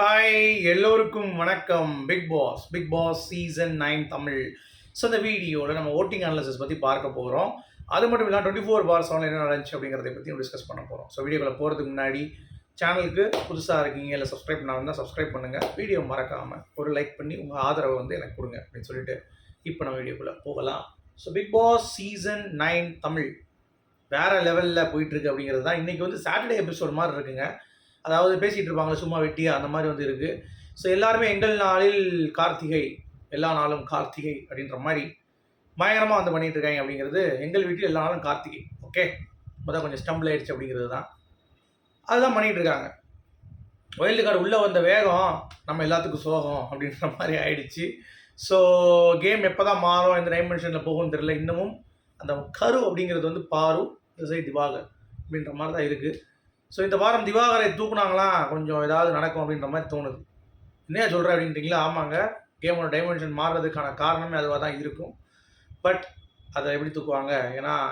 Hi எல்லோருக்கும் வணக்கம். Bigg Boss Bigg Boss season nine Tamil. So இந்த வீடியோவில் நம்ம ஓட்டிங் அனாலிசிஸ் பற்றி பார்க்க போகிறோம் அது மட்டும் இல்லாமல் டுவெண்ட்டி ஃபோர் பார்ஸ் ஆன்லைன் என்ன நடந்துச்சு அப்படிங்கிறத பற்றி டிஸ்கஸ் பண்ண போகிறோம் ஸோ வீடியோவில் போகிறதுக்கு முன்னாடி சேனலுக்கு புதுசாக இருக்கீங்க இல்லை சப்ஸ்கிரைப் பண்ணாமல் தான் சப்ஸ்கிரைப் பண்ணுங்கள் வீடியோ மறக்காமல் ஒரு லைக் பண்ணி உங்கள் ஆதரவை வந்து எனக்கு கொடுங்க அப்படின்னு சொல்லிட்டு இப்போ நம்ம வீடியோக்குள்ளே போகலாம். So Bigg Boss season nine Tamil. வேறு லெவலில் போயிட்டுருக்கு அப்படிங்கிறது தான். இன்றைக்கி வந்து சாட்டர்டே எபிசோட் மாதிரி இருக்குங்க. அதாவது பேசிகிட்டு இருப்பாங்களே சும்மா வெட்டியா அந்த மாதிரி வந்து இருக்குது ஸோ எல்லாருமே எங்கள் நாளில் கார்த்திகை எல்லா நாளும் கார்த்திகை அப்படின்ற மாதிரி பயங்கரமாக வந்து பண்ணிட்டு இருக்காங்க அப்படிங்கிறது எங்கள் வீட்டில் எல்லா நாளும் கார்த்திகை. ஓகே இப்போதான் கொஞ்சம் ஸ்டம்பிள் ஆயிடுச்சு அப்படிங்கிறது தான் அதுதான் பண்ணிகிட்டு இருக்காங்க. வைல்டு கார்டு உள்ளே வந்த வேகம் நம்ம எல்லாத்துக்கும் சோகம் அப்படின்ற மாதிரி ஆயிடுச்சு. ஸோ கேம் எப்போ தான் மாறும் இந்த டைமென்ஷனில் போகும்னு தெரியல. இன்னமும் அந்த கரு அப்படிங்கிறது வந்து பாரு திசை திவாகர் அப்படின்ற மாதிரி தான் இருக்குது ஸோ இந்த வாரம் திவாகரை தூக்குனாங்களா? கொஞ்சம் ஏதாவது நடக்கும் அப்படின்ற மாதிரி தோணுது. என்ன சொல்கிறேன் அப்படின்றீங்களா? ஆமாங்க. கேமோட டைமென்ஷன் மாறுறதுக்கான காரணமே அதுவாக தான் இருக்கும். பட் அதை எப்படி தூக்குவாங்க? ஏன்னா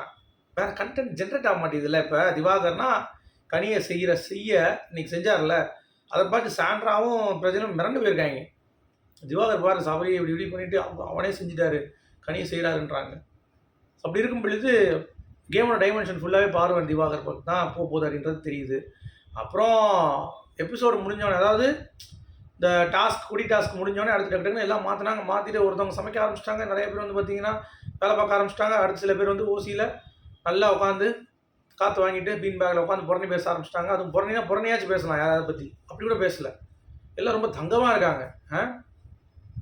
வேறு கண்டென்ட் ஜென்ரேட் ஆக மாட்டேங்குதுல்ல இப்போ. திவாகர்னா கனியை செய்கிற செய்ய இன்னைக்கு செஞ்சார்ல அதை பார்த்து சாண்ட்ராவும் பிரஜனும் மிரண்டு போயிருக்காங்க. திவாகர் பாரு சபரியை இப்படி இப்படி பண்ணிட்டு அவ- அவனே செஞ்சுட்டாரு. கனியை செய்கிறாருன்றாங்க அப்படி இருக்கும் பொழுது கேமோட டைமென்ஷன் ஃபுல்லாகவே பார்வன் திவாகர் தான் போக போகுது அப்படின்றது தெரியுது. அப்புறம் எபிசோடு முடிஞ்சோடனே அதாவது இந்த டாஸ்க் குடி டாஸ்க் முடிஞ்சோடனே அடுத்த டக்கு டக்குன்னு எல்லாம் மாற்றினாங்க மாற்றிட்டு ஒருத்தவங்க சமைக்க ஆரம்பிச்சிட்டாங்க. நிறைய பேர் வந்து பார்த்தீங்கன்னா வேலை பார்க்க ஆரம்பிச்சிட்டாங்க. அடுத்த சில பேர் வந்து ஓசியில் நல்லா உட்காந்து காற்று வாங்கிட்டு பீன் பேக்கில் உட்காந்து புறணி பேச ஆரம்பிச்சிட்டாங்க. அதுவும் புறணினா புறணியாச்சும் பேசலாம் யாராவது பற்றி அப்படி கூட பேசலை. எல்லாம் ரொம்ப தங்கமாக இருக்காங்க. ஆ?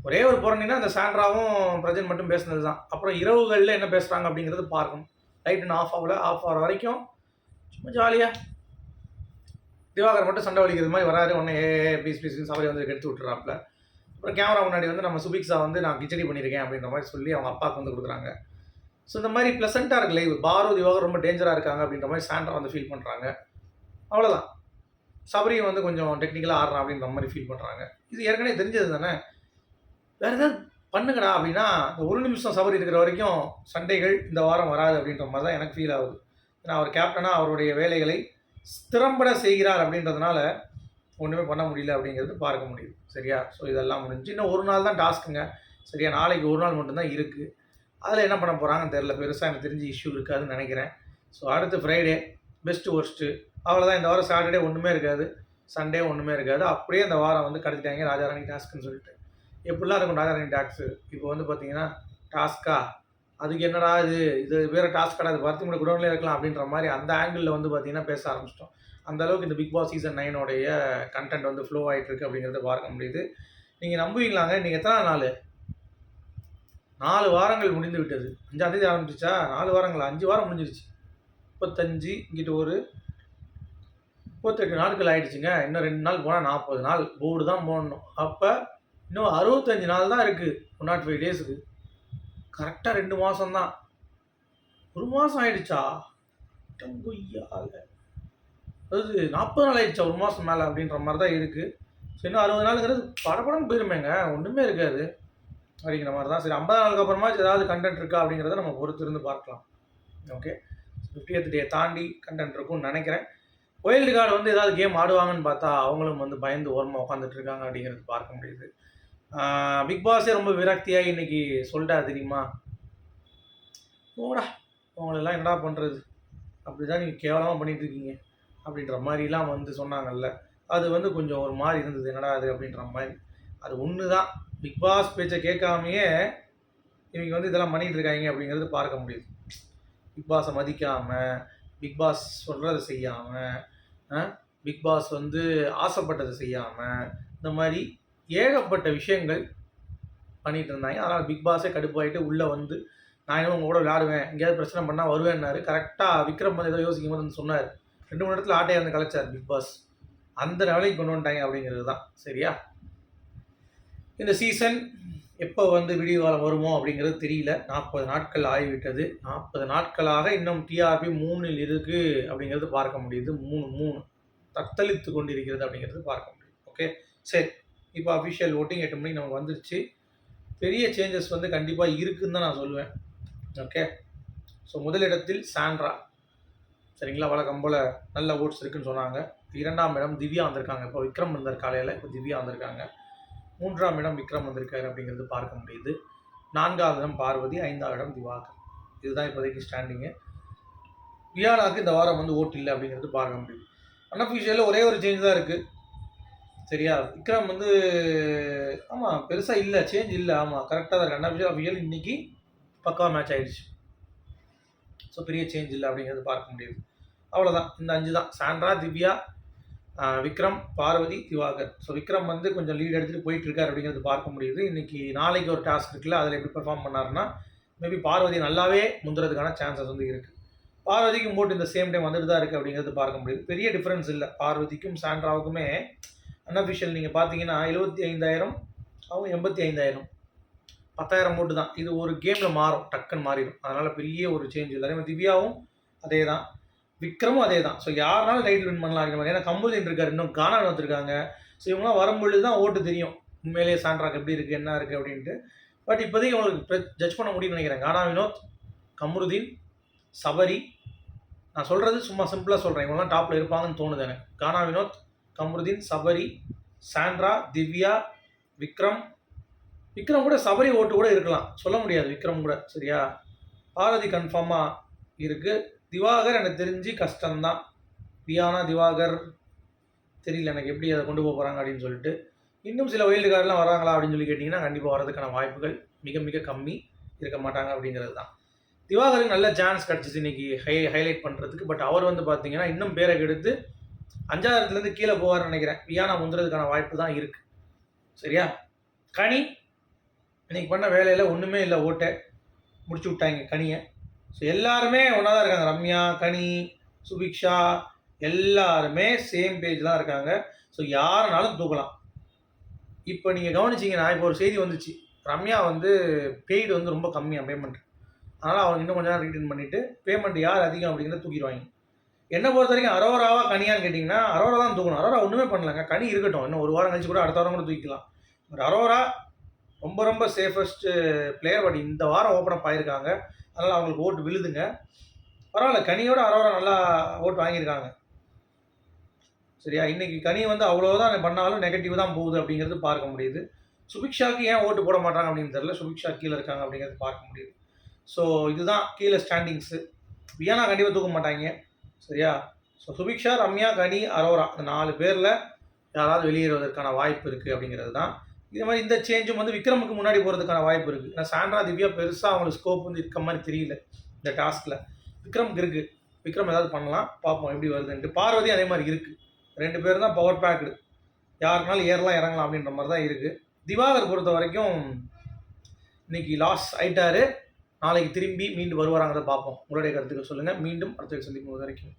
ஒரே ஒரு புறணினா அந்த சாண்ட்ராவும் பிரஜன் மட்டும் பேசுனது தான் அப்புறம் இரவுகளில் என்ன பேசுகிறாங்க அப்படிங்கிறது பார்க்கணும். லைட் இன்னும் ஆஃப் ஆகல ஆஃப் ஆகிற வரைக்கும் சும்மா ஜாலியாக திவாகர் மட்டும் சண்டை வலிக்கிறது மாதிரி வராரு. உடனே ஏ ப்ளீஸ் ப்ளீஸ் சபரி வந்து எடுத்து விட்டுறாப்புல அப்புறம் கேமரா முன்னாடி வந்து நம்ம சுபிக்ஸா வந்து நான் கிச்சடி பண்ணியிருக்கேன் அப்படின்ற மாதிரி சொல்லி அவங்க அப்பாவுக்கு வந்து கொடுக்குறாங்க. ஸோ இந்த மாதிரி ப்ளசண்ட்டாக இருக்கு லைவ் பாரோ திவாகர் ரொம்ப டேஞ்சராக இருக்காங்க அப்படின்ற மாதிரி சாண்ட்ரா வந்து ஃபீல் பண்ணுறாங்க அவ்வளோதான் சபரியும் வந்து கொஞ்சம் டெக்னிக்கலாக ஆடுறான் அப்படின்ற மாதிரி ஃபீல் பண்ணுறாங்க இது ஏற்கனவே தெரிஞ்சது தானே? வேறு ஏதாவது பண்ணுங்கடா அப்படின்னா இந்த ஒரு நிமிஷம் சபரி இருக்கிற வரைக்கும் சண்டைகள் இந்த வாரம் வராது அப்படின்ற மாதிரி தான் எனக்கு ஃபீல் ஆகுது. ஏன்னா அவர் கேப்டனாக அவருடைய வேலைகளை திறம்பட செய்கிறார் அப்படின்றதுனால ஒன்றுமே பண்ண முடியல அப்படிங்கிறது பார்க்க முடியுது. சரியா? ஸோ இதெல்லாம் முடிஞ்சு இன்னும் ஒரு நாள் தான் டாஸ்க்குங்க சரியா? நாளைக்கு ஒரு நாள் மட்டும்தான் இருக்குது அதில் என்ன பண்ண போகிறாங்கன்னு தெரில பெருசாக எனக்கு தெரிஞ்சு இஷ்யூ இருக்காதுன்னு நினைக்கிறேன். ஸோ அடுத்து ஃப்ரைடே பெஸ்ட்டு ஒர்ஸ்ட்டு அவ்வளோதான் இந்த வாரம் சாட்டர்டே ஒன்றுமே இருக்காது. சண்டே ஒன்றுமே இருக்காது. அப்படியே அந்த வாரம் வந்து கடத்திட்டாங்க ராஜாராணி டாஸ்க்குன்னு சொல்லிட்டு. எப்படிலாம் இருக்கும் ராஜாராணி டாக்ஸு? இப்போ வந்து பார்த்தீங்கன்னா டாஸ்கா? அதுக்கு என்னடா இது? இது வேறு டாஸ்க் கிடையாது. பருத்தி கூட குடோன்லேயே இருக்கலாம் அப்படின்ற மாதிரி அந்த ஆங்கிளில் வந்து பார்த்தீங்கன்னா பேச ஆரம்பிச்சிட்டோம். அந்த அளவுக்கு இந்த பிக் பாஸ் சீசன் நைனோடைய கண்டென்ட் வந்து ஃப்ளோ ஆகிட்டு இருக்கு அப்படிங்கிறத பார்க்க முடியுது. நீங்கள் நம்புவீங்களாங்க? நீங்கள் எத்தனை நாள்? நாலு வாரங்கள் முடிந்து விட்டது. அஞ்சாந்தேதி ஆரம்பிச்சிச்சா நாலு வாரங்கள்? அஞ்சு வாரம் முடிஞ்சிருச்சு. முப்பத்தஞ்சு இங்கிட்டு ஒரு முப்பத்தெட்டு நாட்கள் ஆயிடுச்சுங்க. இன்னும் ரெண்டு நாள் போனால் நாற்பது நாள். போர்டு தான் போடணும். அப்போ இன்னும் அறுபத்தஞ்சு நாள் தான் இருக்குது ஒன் நாட் ஃபைவ் டேஸுக்கு கரெக்டாக ரெண்டு மாதம் தான் ஒரு மாதம் ஆயிடுச்சா? கொய்யால அதாவது நாற்பது நாள் ஆயிடுச்சா ஒரு மாதம் மேலே அப்படின்ற மாதிரி தான் இருக்குது சரி இன்னும் அறுபது நாளுங்கிறது படப்படம் போயிருமேங்க. ஒன்றுமே இருக்காது. அப்படிங்கிற மாதிரி தான் சரி ஐம்பது நாளுக்கு அப்புறமா ஏதாவது கண்டென்ட் இருக்கா அப்படிங்கிறத நம்ம பொறுத்திருந்து பார்க்கலாம். ஓகே ஃபிஃப்டியத் டே தாண்டி கண்டென்ட் இருக்கும்னு நினைக்கிறேன். ஒயில்டு கார்டு வந்து ஏதாவது கேம் ஆடுவாங்கன்னு பார்த்தா அவங்களும் வந்து பயந்து ஓரமாக உட்காந்துட்டு இருக்காங்க அப்படிங்கிறது பார்க்க முடியுது. பிக் பாஸே ரொம்ப விரக்தியாக இன்னைக்கு சொல்லிட்டா தெரியுமா? போடா உங்களெல்லாம் என்னடா பண்ணுறது அப்படி தான் நீங்கள் கேவலமாக பண்ணிட்டு இருக்கீங்க அப்படின்ற மாதிரிலாம் வந்து சொன்னாங்கல்ல. அது வந்து கொஞ்சம் ஒரு மாதிரி இருந்தது. என்னடா அது அப்படின்ற மாதிரி. அது ஒன்று தான் பிக் பாஸ் பேச்சை கேட்காமையே இவங்க வந்து இதெல்லாம் பண்ணிகிட்டு இருக்காங்க அப்படிங்கிறது பார்க்க முடியுது. பிக் பாஸை மதிக்காமல் பிக் பாஸ் சொல்கிறத செய்யாமல் பிக் பாஸ் வந்து ஆசைப்பட்டதை செய்யாமல் இந்த மாதிரி ஏகப்பட்ட விஷயங்கள் பண்ணிட்டு இருந்தாங்க அதனால் பிக் பாஸே கடுப்பாயிட்டு உள்ளே வந்து நான் இன்னும் உங்கள் கூட விளையாடுவேன். எங்கேயாவது பிரச்சனை பண்ணால் வருவேன்னாரு. கரெக்டாக விக்ரம் வந்து ஏதோ யோசிக்கும் போது சொன்னார். ரெண்டு மணி நேரத்தில் ஆட்டையை வந்து கலைச்சார் பிக் பாஸ் அந்த லெவலுக்கு கொண்டு வந்துட்டாங்க அப்படிங்கிறது தான். சரியா? இந்த சீசன் எப்போ வந்து விடிய காலம் வருமோ அப்படிங்கிறது தெரியல. நாற்பது நாட்கள் ஆகிவிட்டது. நாற்பது நாட்களாக இன்னும் டிஆர்பி மூணில் இருக்குது அப்படிங்கிறது பார்க்க முடியுது. மூணு மூணு தத்தளித்து கொண்டிருக்கிறது அப்படிங்கிறது பார்க்க முடியுது. ஓகே சரி. இப்போ அஃபிஷியல் ஓட்டிங் எட்டு மணிக்கு நமக்கு வந்துருச்சு. பெரிய சேஞ்சஸ் வந்து கண்டிப்பாக இருக்குன்னு தான் நான் சொல்லுவேன். ஓகே ஸோ முதலிடத்தில் சாண்ட்ரா. சரிங்களா? வழக்கம் போல் நல்ல ஓட்ஸ் இருக்குன்னு சொன்னாங்க. இரண்டாம் இடம் திவ்யா வந்திருக்காங்க. இப்போ விக்ரம் வந்தார் காலையில். இப்போ திவ்யா வந்திருக்காங்க. மூன்றாம் இடம் விக்ரம் வந்திருக்காரு அப்படிங்கிறது பார்க்க முடியுது. நான்காவது இடம் பார்வதி. ஐந்தாவது இடம் திவாகர். இதுதான் இப்போதைக்கு ஸ்டாண்டிங்கு வியானாக்கு இந்த வாரம் வந்து ஓட்டு இல்லை அப்படிங்கிறது பார்க்க முடியுது. அன்அஃபிஷியலில் ஒரே ஒரு சேஞ்ச் தான் இருக்குது சரியா? விக்ரம் வந்து ஆமாம் பெருசாக இல்லை சேஞ்ச் இல்லை ஆமாம் கரெக்டாக தான் இருக்கு அன்அஃபிஷியல் அஃபிஷியல் இன்னைக்கு பக்காவாக மேட்ச் ஆயிடுச்சு. ஸோ பெரிய சேஞ்ச் இல்லை அப்படிங்கிறது பார்க்க முடியுது. அவ்வளோதான் இந்த அஞ்சு தான். சாண்ட்ரா திவ்யா விக்ரம் பார்வதி திவாகர். ஸோ விக்ரம் வந்து கொஞ்சம் லீட் எடுத்துகிட்டு போயிட்டு இருக்காரு அப்படிங்கிறது பார்க்க முடியுது. இன்றைக்கி நாளைக்கு ஒரு டாஸ்க் இருக்குல்ல அதில் எப்படி பெர்ஃபார்ம் பண்ணாருன்னா மேபி பார்வதி நல்லாவே முந்துறதுக்கான சான்சஸ் வந்து இருக்குது பார்வதிக்கும் போட்டு இந்த சேம் டைம் வந்துட்டு தான் இருக்குது அப்படிங்கிறது பார்க்க முடியுது. பெரிய டிஃப்ரென்ஸ் இல்லை. பார்வதிக்கும் சாண்ட்ராவுக்குமே அன்அஃபிஷியல் நீங்கள் பார்த்தீங்கன்னா எழுபத்தி ஐந்தாயிரம் அவங்க எண்பத்தி ஐந்தாயிரம். பத்தாயிரம் ஓட்டு தான். இது ஒரு கேமில் மாறும். டக்குன்னு மாறிடும். அதனால் பெரிய ஒரு சேஞ்ச் இல்லை. அதே மாதிரி திவ்யாவும் அதே தான். விக்ரமும் அதே தான். ஸோ யாருனாலும் டைட்டில் வின் பண்ணலாம் அப்படிங்கிற மாதிரி. ஏன்னா கம்புதின் இருக்கார் இன்னும் கானா வந்திருக்காங்க. ஸோ இவங்களாம் வரும்பொழுது தான் ஓட்டு தெரியும். உண்மையிலேயே சாண்ட்ராக் எப்படி இருக்குது என்ன இருக்குது அப்படின்ட்டு. பட் இப்போதைக்கு உங்களுக்கு ஜட்ஜ் பண்ண முடியும்னு நினைக்கிறேன். கானா வினோத் கமருதீன் சபரி. நான் சொல்கிறது சும்மா சிம்பிளாக சொல்கிறேன் இவங்களாம் டாப்பில் இருப்பாங்கன்னு தோணுது எனக்கு. கானா வினோத் கம்ருதீன் சபரி சாண்ட்ரா திவ்யா விக்ரம். விக்ரம் கூட சபரி ஓட்டு கூட இருக்கலாம். சொல்ல முடியாது விக்ரம் கூட. சரியா? பாரதி கன்ஃபார்மாக இருக்குது திவாகர் எனக்கு தெரிஞ்சு கஷ்டம்தான். வியானா திவாகர். தெரியல எனக்கு எப்படி அதை கொண்டு போக போகிறாங்க அப்படின்னு சொல்லிட்டு. இன்னும் சில வைல்டு கார்டெலாம் வராங்களா அப்படின்னு சொல்லி கேட்டிங்கன்னா கண்டிப்பாக வரதுக்கான வாய்ப்புகள் மிக மிக கம்மி இருக்க மாட்டாங்க அப்படிங்கிறது தான். திவாகருக்கு நல்ல சான்ஸ் கிடச்சிச்சு இன்னைக்கு. ஹை ஹைலைட் பண்ணுறதுக்கு பட் அவர் வந்து பார்த்தீங்கன்னா இன்னும் பேரை கெடுத்து அஞ்சாவதுலேருந்து கீழே போவார்னு நினைக்கிறேன். வியானா முந்துறதுக்கான வாய்ப்பு தான் இருக்குது சரியா? கனி இன்னைக்கு பண்ண வேலையில் ஒன்றுமே இல்லை ஓட்டை. முடிச்சு விட்டாங்க கனியை. ஸோ எல்லாருமே ஒன்றா தான் இருக்காங்க. ரம்யா கனி சுபிக்ஷா எல்லாருமே சேம் பேஜ் தான் இருக்காங்க. ஸோ யாருனாலும் தூக்கலாம். இப்போ நீங்கள் கவனிச்சிங்கன்னா இப்போ ஒரு செய்தி வந்துச்சு. ரம்யா வந்து பெய்டு வந்து ரொம்ப கம்மியாக பேமெண்ட் அதனால் அவங்க இன்னும் கொஞ்சம் நேரம் ரீட்டைன் பண்ணிவிட்டு பேமெண்ட் யார் அதிகம் அப்படிங்கிறத தூக்கிடுவாங்க. என்னை பொறுத்த வரைக்கும் அரோராவா கனியான்னு கேட்டிங்கன்னா அரோரா தான் தூக்கணும். அரோரா ஒன்றுமே பண்ணலங்க. கனி இருக்கட்டும். இன்னும் ஒரு வாரம் கழிச்சு கூட அடுத்த வாரம் கூட தூக்கிக்கலாம். பட் அரோரா ரொம்ப ரொம்ப சேஃபஸ்ட்டு பிளேயர் பட் இந்த வாரம் ஓப்பன் அப் ஆயிருக்காங்க. அதனால் அவங்களுக்கு ஓட்டு விழுதுங்க. பரவாயில்ல கனியோட அரோரா நல்லா ஓட்டு வாங்கியிருக்காங்க. சரியா? இன்னைக்கு கனி வந்து அவ்வளோதான் பண்ணாலும் நெகட்டிவ் தான் போகுது அப்படிங்கிறது பார்க்க முடியுது. சுபிக்ஷாக்கு ஏன் ஓட்டு போட மாட்டாங்க அப்படின்னு தெரில சுபிக்ஷா கீழே இருக்காங்க அப்படிங்கிறது பார்க்க முடியுது. ஸோ இதுதான் கீழே ஸ்டாண்டிங்ஸு வியானா கண்டிப்பாக தூக்க மாட்டாங்க. சரியா? ஸோ சுபிக்ஷா ரம்யா கனி அரோரா இந்த நாலு பேரில் யாராவது வெளியேறுவதற்கான வாய்ப்பு இருக்குது அப்படிங்கிறது தான் இதே மாதிரி இந்த சேஞ்சும் வந்து விக்ரமுக்கு முன்னாடி போகிறதுக்கான வாய்ப்பு இருக்குது ஏன்னா சாண்ட்ரா திவ்யா பெருசாக அவங்களுக்கு ஸ்கோப் வந்து இருக்க மாதிரி தெரியல இந்த டாஸ்கில் விக்ரமுக்கு இருக்குது விக்ரம் ஏதாவது பண்ணலாம். பார்ப்போம் எப்படி வருதுன்ட்டு. பார்வதி அதே மாதிரி இருக்குது ரெண்டு பேரும் தான் பவர் பேக்டு யாருனாலும் ஏறலாம் இறங்கலாம் அப்படின்ற மாதிரி தான் இருக்குது திவாகர் பொறுத்த வரைக்கும் இன்னைக்கு லாஸ் ஆயிட்டாரு. நாளைக்கு திரும்பி மீண்டும் வருவாராங்கிறத பார்ப்போம். உங்களுடைய கருத்துக்கள் சொல்லுங்கள் மீண்டும் அடுத்த சந்திக்கும் போது வரைக்கும்.